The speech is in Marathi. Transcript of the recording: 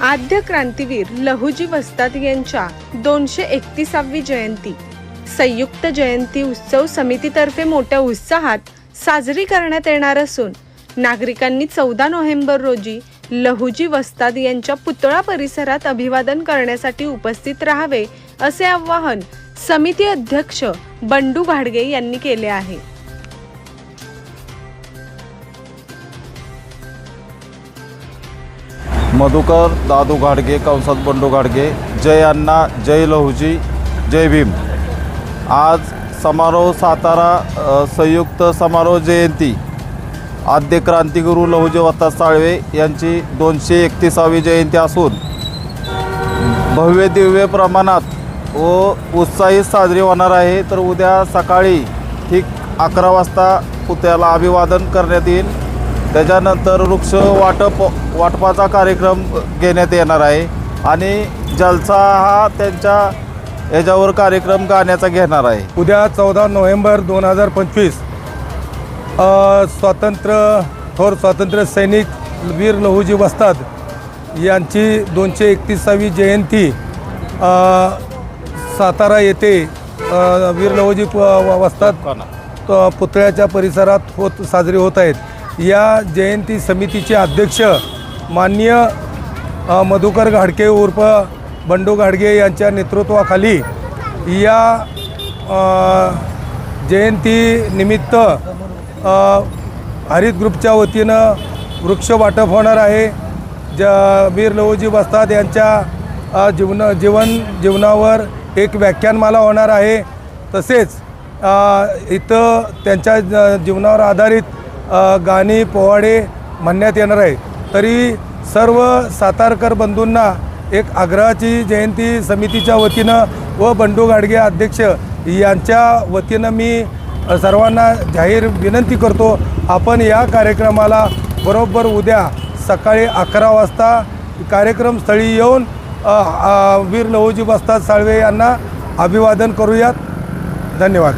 आद्य क्रांतीवीर लहुजी वस्ताद यांच्या दोनशे एकतीसावी जयंती. संयुक्त जयंती उत्सव समितीतर्फे मोठ्या उत्साहात साजरी करण्यात येणार असून नागरिकांनी चौदा नोव्हेंबर रोजी लहुजी वस्ताद यांच्या पुतळा परिसरात अभिवादन करण्यासाठी उपस्थित राहावे असे आवाहन समिती अध्यक्ष बंडू घाडगे यांनी केले आहे. मधुकर दादू घाडगे कंसात बंडू घाडगे जय अण्णा जय लहुजी जय भीम. आज समारोह सातारा संयुक्त समारोह जयंती. आद्य क्रांतिगुरू लहुजी वत्ता साळवे यांची दोनशे एकतीसावी जयंती असून भव्य दिव्य प्रमाणात व उत्साहित साजरी होणार आहे. तर उद्या सकाळी ठीक अकरा वाजता पुतळ्याला अभिवादन करण्यात येईल. त्याच्यानंतर वृक्ष वाटप वाटपाचा कार्यक्रम घेण्यात येणार आहे. आणि जलसा हा त्यांच्या याच्यावर कार्यक्रम गाण्याचा घेणार आहे. उद्या चौदा नोव्हेंबर दोन हजार पंचवीस स्वातंत्र्य थोर स्वातंत्र्य सैनिक वीर लहुजी वस्ताद यांची दोनशे एकतीसावी जयंती सातारा येथे वीर लहुजी प- व- वस्ताद त- पुतळ्याच्या परिसरात होत साजरी होत आहेत. या जयंती समितीचे अध्यक्ष माननीय अ, मधुकर घाडके उर्फ बंडू घाडगे यांच्या नेतृत्वाखाली या जयंतीनिमित्त हरित ग्रुपच्या वतीनं वृक्ष वाटप होणार आहे. ज वीर लहुजी वस्ताद यांच्या जीवन जीवन जीवनावर एक व्याख्यानमाला होणार आहे. तसेच इथं त्यांच्या ज- जीवनावर आधारित गाणी पोवाडे म्हणण्यात येणार आहे. तरी सर्व सातारकर बंधूंना एक आग्रहाची जयंती समितीच्या वतीनं व बंडू गाडगे अध्यक्ष यांच्या वतीनं मी सर्वांना जाहीर विनंती करतो आपण या कार्यक्रमाला बरोबर उद्या सकाळी अकरा वाजता कार्यक्रमस्थळी येऊन वीर लहुजी बस्ताद साळवे यांना अभिवादन करूयात. धन्यवाद.